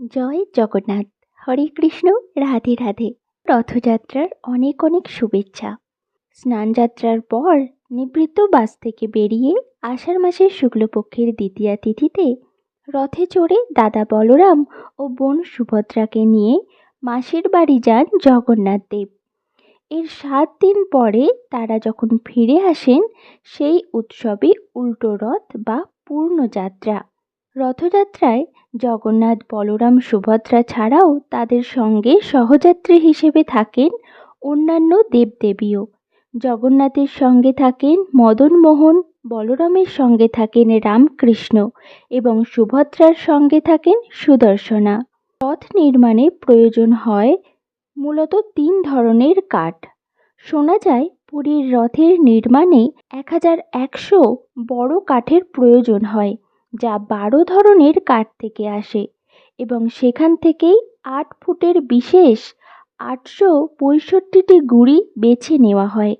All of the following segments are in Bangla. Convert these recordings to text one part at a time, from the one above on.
জয় জগন্নাথ। হরে কৃষ্ণ, রাধে রাধে। রথযাত্রার অনেক অনেক শুভেচ্ছা। স্নানযাত্রার পর নিবৃত্ত বাস থেকে বেরিয়ে আষাঢ় মাসের শুক্লপক্ষের দ্বিতীয়া তিথিতে রথে চড়ে দাদা বলরাম ও বোন সুভদ্রাকে নিয়ে মাসির বাড়ি যান জগন্নাথ দেব। এর সাত দিন পরে তারা যখন ফিরে আসেন, সেই উৎসবে উল্টো রথ বা পূর্ণযাত্রা। রথযাত্রায় জগন্নাথ বলরাম সুভদ্রা ছাড়াও তাদের সঙ্গে সহযাত্রী হিসেবে থাকেন অন্যান্য দেবদেবীও। জগন্নাথের সঙ্গে থাকেন মদনমোহন বলরামের সঙ্গে থাকেন রামকৃষ্ণ এবং সুভদ্রার সঙ্গে থাকেন সুদর্শনা। রথ নির্মাণে প্রয়োজন হয় মূলত তিন ধরনের কাঠ। শোনা যায় পুরীর রথের নির্মাণে এক হাজার একশো বড় কাঠের প্রয়োজন হয়। যা বারো ধরনের কাঠ থেকে আসে এবং সেখান থেকেই আট ফুটের বিশেষ আটশো পঁয়ষট্টিটি গুড়ি বেছে নেওয়া হয়।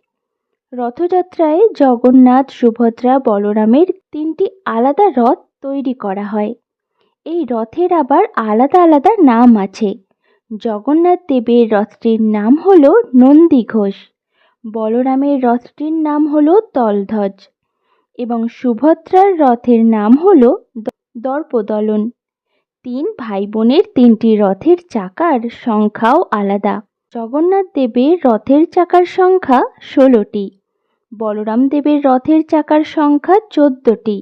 রথযাত্রায় জগন্নাথ, সুভদ্রা, বলরামের তিনটি আলাদা রথ তৈরি করা হয়। এই রথের আবার আলাদা আলাদা নাম আছে। জগন্নাথ দেবের রথটির নাম হল নন্দী ঘোষ। বলরামের রথটির নাম হল তলধ্বজ। এবং সুভদ্রার রথের নাম হল দর্পদলন। তিন ভাই বোনের তিনটি রথের চাকার সংখ্যাও আলাদা। জগন্নাথ দেবের রথের চাকার সংখ্যা ষোলোটি, বলরাম দেবের রথের চাকার সংখ্যা চোদ্দটি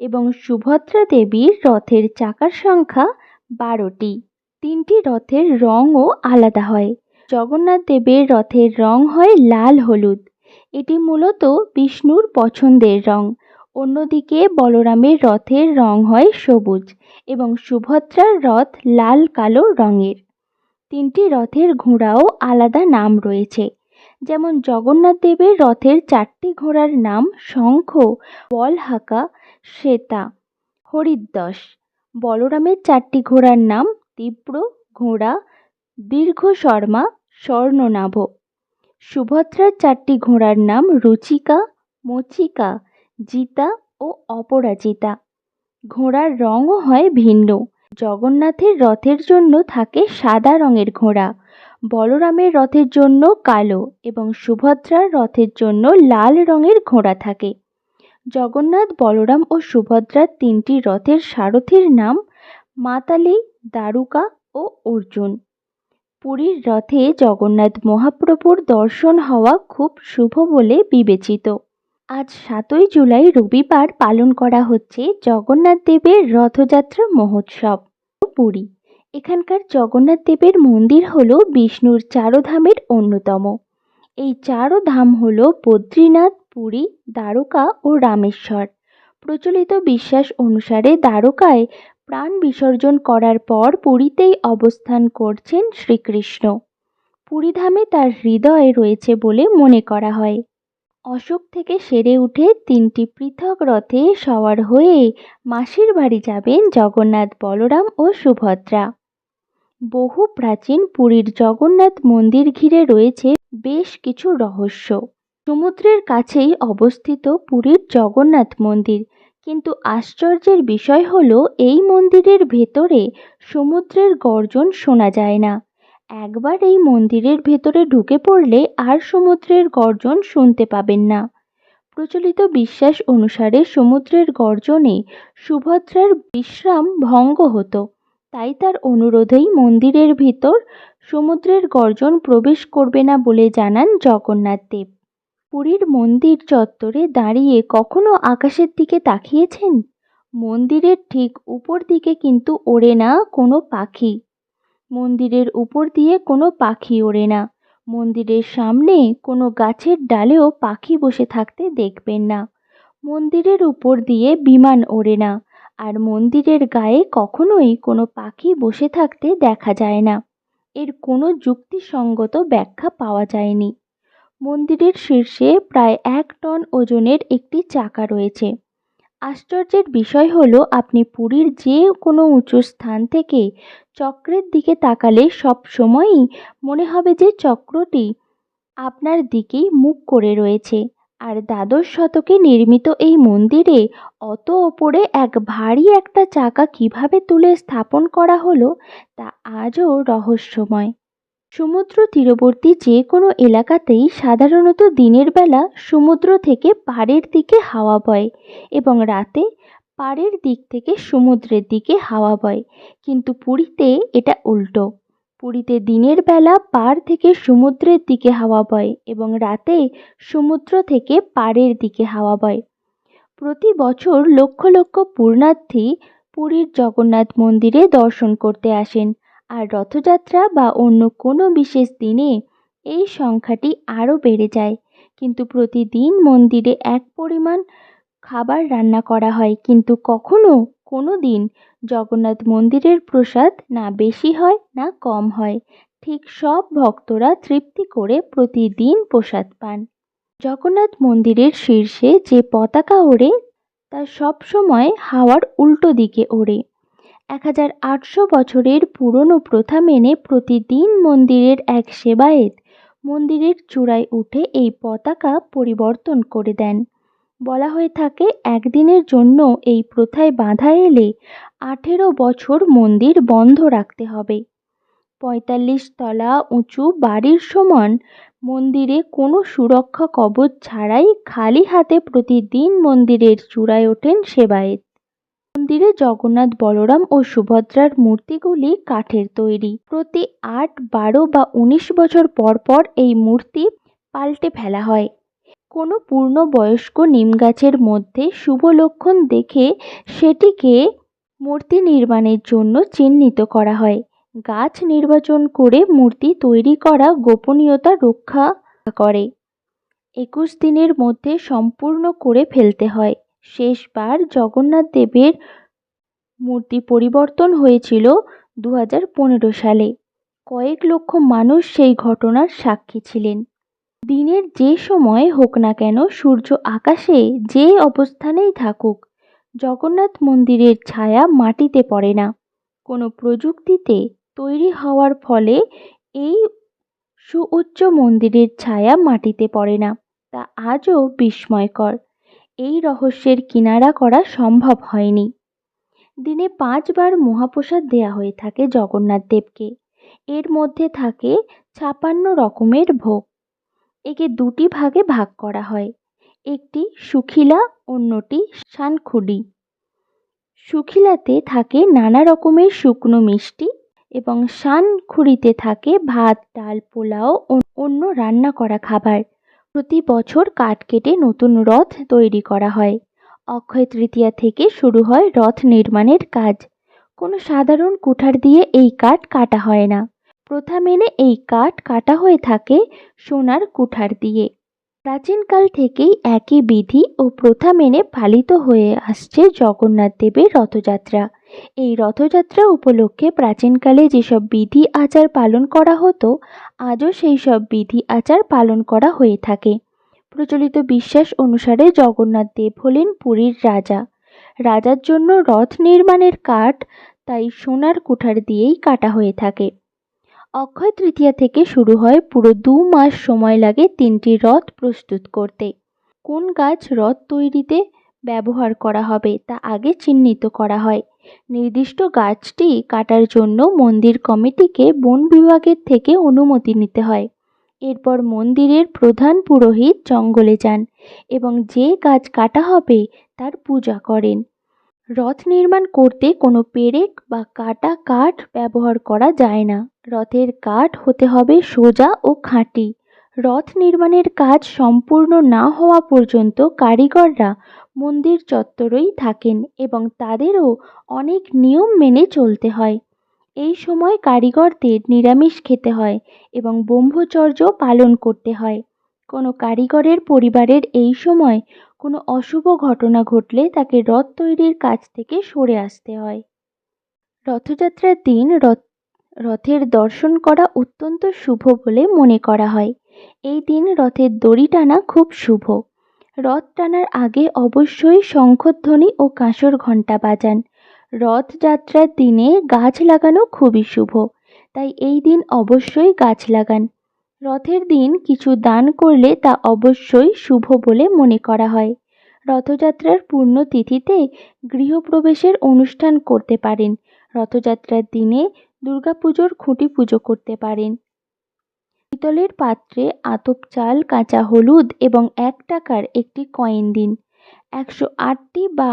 এবং সুভদ্রা দেবীর রথের চাকার সংখ্যা বারোটি। তিনটি রথের রঙও আলাদা হয়। জগন্নাথ দেবের রথের রং হয় লাল হলুদ। এটি মূলত বিষ্ণুর পছন্দের রং। অন্যদিকে বলরামের রথের রং হয় সবুজ এবং সুভদ্রার রথ লাল কালো রঙের। তিনটি রথের ঘোড়াও আলাদা নাম রয়েছে। যেমন জগন্নাথ দেবের রথের চারটি ঘোড়ার নাম শঙ্খ, বলহাকা, শ্বেতা হরিদ্দস বলরামের চারটি ঘোড়ার নাম তীব্র, ঘোড়া, দীর্ঘ শর্মা, স্বর্ণনাভ। সুভদ্রার চারটি ঘোড়ার নাম রুচিকা, মচিকা, জিতা ও অপরাজিতা। ঘোড়ার রঙও হয় ভিন্ন। জগন্নাথের রথের জন্য থাকে সাদা রঙের ঘোড়া, বলরামের রথের জন্য কালো এবং সুভদ্রার রথের জন্য লাল রঙের ঘোড়া থাকে। জগন্নাথ, বলরাম ও সুভদ্রার তিনটি রথের সারথীর নাম মাতালি, দারুকা ও অর্জুন। পুরীর রথে জগন্নাথ মহাপ্রভুর দর্শন হওয়া খুব শুভ বলে বিবেচিত। আজ সাতই জুলাই রবিবার পালন করা হচ্ছে জগন্নাথ দেবের রথযাত্রা মহোৎসব, পুরী। এখানকার জগন্নাথ দেবের মন্দির হল বিষ্ণুর চারধামের অন্যতম। এই চারো ধাম হল বদ্রীনাথ, পুরী, দ্বারকা ও রামেশ্বর। প্রচলিত বিশ্বাস অনুসারে দ্বারকায় প্রাণ বিসর্জন করার পর পুরীতেই অবস্থান করছেন শ্রীকৃষ্ণ। পুরীধামে তার হৃদয়ে রয়েছে বলে মনে করা হয়। অশোক থেকে সেরে উঠে তিনটি পৃথক রথে সওয়ার হয়ে মাসির বাড়ি যাবেন জগন্নাথ বলরাম ও সুভদ্রা। বহু প্রাচীন পুরীর জগন্নাথ মন্দির ঘিরে রয়েছে বেশ কিছু রহস্য। সমুদ্রের কাছেই অবস্থিত পুরীর জগন্নাথ মন্দির। কিন্তু আশ্চর্যের বিষয় হল, এই মন্দিরের ভেতরে সমুদ্রের গর্জন শোনা যায় না। একবার এই মন্দিরের ভেতরে ঢুকে পড়লে আর সমুদ্রের গর্জন শুনতে পাবেন না। প্রচলিত বিশ্বাস অনুসারে সমুদ্রের গর্জনে সুভদ্রার বিশ্রাম ভঙ্গ হতো। তাই তার অনুরোধেই মন্দিরের ভিতর সমুদ্রের গর্জন প্রবেশ করবে না বলে জানান জগন্নাথ দেব। পুরীর মন্দির চত্বরে দাঁড়িয়ে কখনো আকাশের দিকে তাকিয়েছেন? মন্দিরের ঠিক উপর দিকে কিন্তু ওড়ে না কোনো পাখি। মন্দিরের উপর দিয়ে কোনো পাখি ওড়ে না। মন্দিরের সামনে কোনো গাছের ডালেও পাখি বসে থাকতে দেখবেন না। মন্দিরের উপর দিয়ে বিমান ওড়ে না, আর মন্দিরের গায়ে কখনোই কোনো পাখি বসে থাকতে দেখা যায় না। এর কোনো যুক্তিসঙ্গত ব্যাখ্যা পাওয়া যায়নি। মন্দিরের শীর্ষে প্রায় এক টন ওজনের একটি চাকা রয়েছে। আশ্চর্যের বিষয় হলো, আপনি পুরীর যে কোনো উঁচু স্থান থেকে চক্রের দিকে তাকালে সব সময়ই মনে হবে যে চক্রটি আপনার দিকেই মুখ করে রয়েছে। আর দ্বাদশ শতকে নির্মিত এই মন্দিরে অত ওপরে এক ভারী একটা চাকা কীভাবে তুলে স্থাপন করা হলো, তা আজও রহস্যময়। সমুদ্র তীরবর্তী যে কোনো এলাকাতেই সাধারণত দিনের বেলা সমুদ্র থেকে পাড়ের দিকে হাওয়া বয় এবং রাতে পাড়ের দিক থেকে সমুদ্রের দিকে হাওয়া বয়। কিন্তু পুরীতে এটা উল্টো। পুরীতে দিনের বেলা পাড় থেকে সমুদ্রের দিকে হাওয়া বয় এবং রাতে সমুদ্র থেকে পাড়ের দিকে হাওয়া বয়। প্রতি বছর লক্ষ লক্ষ পূর্ণার্থী পুরীর জগন্নাথ মন্দিরে দর্শন করতে আসেন। আর রথযাত্রা বা অন্য কোনো বিশেষ দিনে এই সংখ্যাটি আরও বেড়ে যায়। কিন্তু প্রতিদিন মন্দিরে এক পরিমাণ খাবার রান্না করা হয়। কিন্তু কখনো কোনো দিন জগন্নাথ মন্দিরের প্রসাদ না বেশি হয় না কম হয়। ঠিক সব ভক্তরা তৃপ্তি করে প্রতিদিন প্রসাদ পান। জগন্নাথ মন্দিরের শীর্ষে যে পতাকা ওড়ে, তা সবসময় হাওয়ার উল্টো দিকে ওড়ে। এক হাজার আটশো বছরের পুরনো প্রথা মেনে প্রতিদিন মন্দিরের এক সেবায়েত মন্দিরের চূড়ায় উঠে এই পতাকা পরিবর্তন করে দেন। বলা হয়ে থাকে, একদিনের জন্য এই প্রথায় বাধা এলে আঠেরো বছর মন্দির বন্ধ রাখতে হবে। পঁয়তাল্লিশ তলা উঁচু বাড়ির সমান মন্দিরে কোনো সুরক্ষা কবচ ছাড়াই খালি হাতে প্রতিদিন মন্দিরের চূড়ায় ওঠেন সেবায়েত। মন্দিরে জগন্নাথ বলরাম ও সুভদ্রার মূর্তিগুলি কাঠের তৈরি। প্রতি আট, বারো বা উনিশ বছর পর পর এই মূর্তি পাল্টে ফেলা হয়। কোনো পূর্ণবয়স্ক নিম গাছের মধ্যে শুভ লক্ষণ দেখে সেটিকে মূর্তি নির্মাণের জন্য চিহ্নিত করা হয়। গাছ নির্বাচন করে মূর্তি তৈরি করা গোপনীয়তা রক্ষা করে। একুশ দিনের মধ্যে সম্পূর্ণ করে ফেলতে হয়। শেষবার জগন্নাথ দেবের মূর্তি পরিবর্তন হয়েছিল দু হাজার পনেরো সালে। কয়েক লক্ষ মানুষ সেই ঘটনার সাক্ষী ছিলেন। দিনের যে সময় হোক না কেন সূর্য আকাশে যে অবস্থানেই থাকুক, জগন্নাথ মন্দিরের ছায়া মাটিতে পড়ে না। কোনো প্রযুক্তিতে তৈরি হওয়ার ফলে এই সুউচ্চ মন্দিরের ছায়া মাটিতে পড়ে না, তা আজও বিস্ময়কর। এই রহস্যের কিনারা করা সম্ভব হয়নি। দিনে পাঁচবার মহাপ্রসাদ দেয়া হয়ে থাকে জগন্নাথ দেবকে। এর মধ্যে থাকে ছাপান্ন রকমের ভোগ। একে দুটি ভাগে ভাগ করা হয়। একটি সুখিলা, অন্যটি শানখুডি সুখিলাতে থাকে নানা রকমের শুকনো মিষ্টি এবং শানখুড়িতে থাকে ভাত, ডাল, পোলাও অন্য রান্না করা খাবার। প্রতি বছর কাঠ কেটে নতুন রথ তৈরি করা হয়। অক্ষয় তৃতীয়া থেকে শুরু হয় রথ নির্মাণের কাজ। কোনো সাধারণ কুঠার দিয়ে এই কাঠ কাটা হয় না। প্রথা মেনে এই কাঠ কাটা হয়ে থাকে সোনার কুঠার দিয়ে। প্রাচীনকাল থেকেই একই বিধি ও প্রথা মেনে পালিত হয়ে আসছে জগন্নাথ দেবের রথযাত্রা। এই রথযাত্রা উপলক্ষে প্রাচীনকালে যেসব বিধি আচার পালন করা হতো, আজও সেই সব বিধি আচার পালন করা হয়ে থাকে। প্রচলিত বিশ্বাস অনুসারে জগন্নাথ দেব হলেন পুরীর রাজা। রাজার জন্য রথ নির্মাণের কাঠ, তাই সোনার কুঠার দিয়েই কাটা হয়ে থাকে। অক্ষয় তৃতীয়া থেকে শুরু হয়, পুরো দু মাস সময় লাগে তিনটি রথ প্রস্তুত করতে। কোন গাছ রথ তৈরিতে ব্যবহার করা হবে, তা আগে চিহ্নিত করা হয়। নির্দিষ্ট গাছটি কাটার জন্য মন্দির কমিটিকে বন বিভাগের থেকে অনুমতি নিতে হয়। এরপর মন্দিরের প্রধান পুরোহিত জঙ্গলে যান এবং যে গাছ কাটা হবে তার পূজা করেন। রথ নির্মাণ করতে কোনো পেরেক বা কাটা কাঠ ব্যবহার করা যায় না। রথের কাঠ হতে হবে সোজা ও খাঁটি। রথ নির্মাণের কাজ সম্পূর্ণ না হওয়া পর্যন্ত কারিগররা মন্দির চত্বরেই থাকেন এবং তাদেরও অনেক নিয়ম মেনে চলতে হয়। এই সময় কারিগরদের নিরামিষ খেতে হয় এবং ব্রহ্মচর্য পালন করতে হয়। কোনো কারিগরের পরিবারের এই সময় কোনো অশুভ ঘটনা ঘটলে তাকে রথ তৈরির কাজ থেকে সরে আসতে হয়। রথযাত্রার দিন রথ, রথের দর্শন করা অত্যন্ত শুভ বলে মনে করা হয়। এই দিন রথের দড়ি টানা খুব শুভ। রথ টানার আগে অবশ্যই শঙ্খধ্বনি ও কাঁসর ঘণ্টা বাজান। রথযাত্রার দিনে গাছ লাগানো খুবই শুভ, তাই এই দিন অবশ্যই গাছ লাগান। রথের দিন কিছু দান করলে তা অবশ্যই শুভ বলে মনে করা হয়। রথযাত্রার পুণ্যতিথিতে গৃহপ্রবেশের অনুষ্ঠান করতে পারেন। রথযাত্রার দিনে দুর্গাপুজোর খুঁটি পুজো করতে পারেন। পিতলের পাত্রে আতপ চাল, কাঁচা হলুদ এবং এক টাকার একটি কয়েন দিন। একশো আটটি বা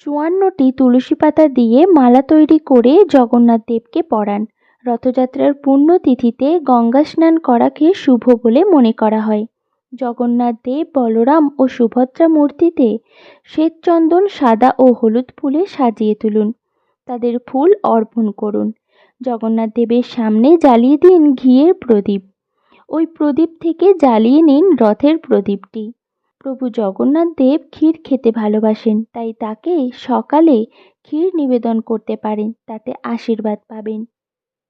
চুয়ান্নটি তুলসী পাতা দিয়ে মালা তৈরি করে জগন্নাথ দেবকে পরান রথযাত্রার পুণ্যতিথিতে গঙ্গা স্নান করাকে শুভ বলে মনে করা হয়। জগন্নাথ দেব, বলরাম ও সুভদ্রা মূর্তিতে শ্বেতচন্দন সাদা ও হলুদ ফুলে সাজিয়ে তুলুন। তাদের ফুল অর্পণ করুন। জগন্নাথ দেবের সামনে জ্বালিয়ে দিন ঘিয়ের প্রদীপ। ওই প্রদীপ থেকে জ্বালিয়ে নিন রথের প্রদীপটি। প্রভু জগন্নাথ দেব ক্ষীর খেতে ভালোবাসেন, তাই তাকে সকালে ক্ষীর নিবেদন করতে পারেন, তাতে আশীর্বাদ পাবেন।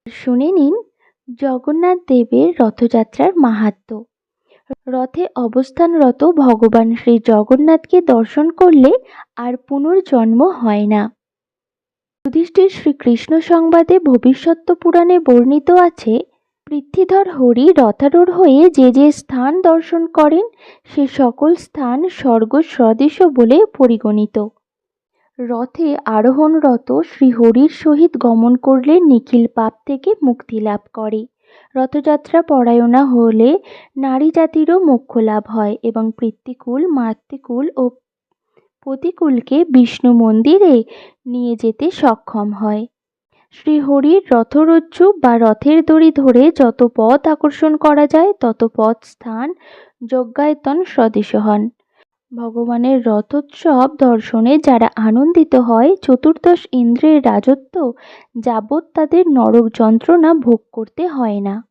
শুনে নিন জগন্নাথ দেবের রথযাত্রার মাহাত্ম্য রথে অবস্থানরত ভগবান শ্রী জগন্নাথকে দর্শন করলে আর পুনর্জন্ম হয় না। যুধিষ্ঠির শ্রীকৃষ্ণ সংবাদে ভবিষ্যত্ব পুরাণে বর্ণিত আছে পৃথ্বীধর হরি রথারূঢ় হয়ে যে যে স্থান দর্শন করেন, সে সকল স্থান স্বর্গ সদৃশ বলে পরিগণিত। রথে আরোহণরত শ্রীহরির সহিত গমন করলে নিখিল পাপ থেকে মুক্তি লাভ করে। রথযাত্রা পরায়ণা হলে নারী জাতিরও মোক্ষ লাভ হয় এবং পৃত্তিকুল মাতৃকুল ও প্রতিকূলকে বিষ্ণু মন্দিরে নিয়ে যেতে সক্ষম হয়। শ্রীহরির রথরজ্জু বা রথের দড়ি ধরে যত পথ আকর্ষণ করা যায়, তত পথ স্থান যজ্ঞায়তন সদৃশ হন। ভগবানের রথোৎসব দর্শনে যারা আনন্দিত হয়, চতুর্দশ ইন্দ্রের রাজত্ব যাবৎ তাদের নরক যন্ত্রণা ভোগ করতে হয় না।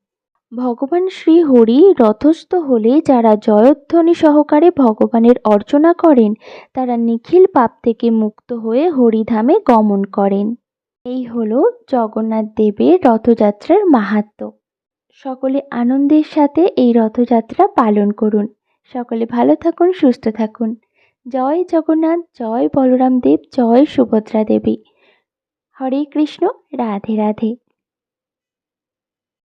ভগবান শ্রীহরি রথস্থ হলে যারা জয়ধ্বনি সহকারে ভগবানের অর্চনা করেন, তারা নিখিল পাপ থেকে মুক্ত হয়ে হরিধামে গমন করেন। এই হলো জগন্নাথ দেবের রথযাত্রার মাহাত্ম সকলে আনন্দের সাথে এই রথযাত্রা পালন করুন। সকলে ভালো থাকুন, সুস্থ থাকুন। জয় জগন্নাথ, জয় বলরাম দেব, জয় সুভদ্রা দেবী। হরে কৃষ্ণ, রাধে রাধে।